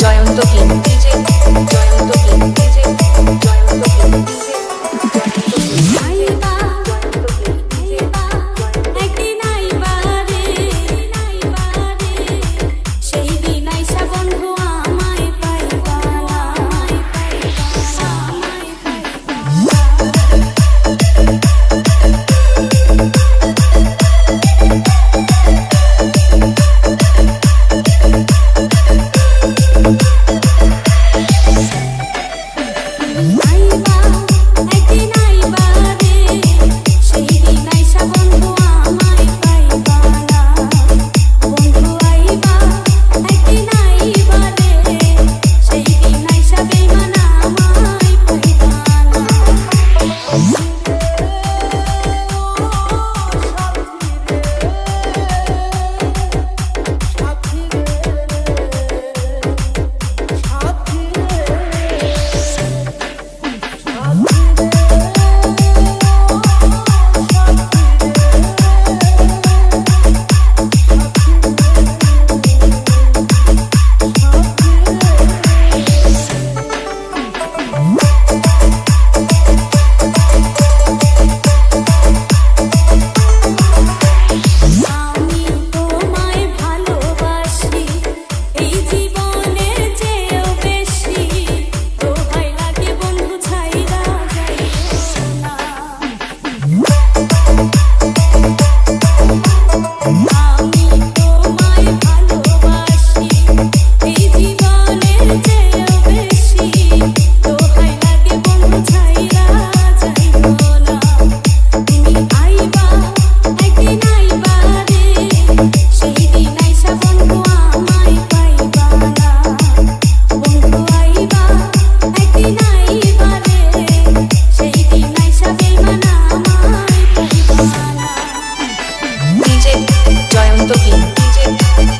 Jayanta Hindi Jayanta Hindi I am talking.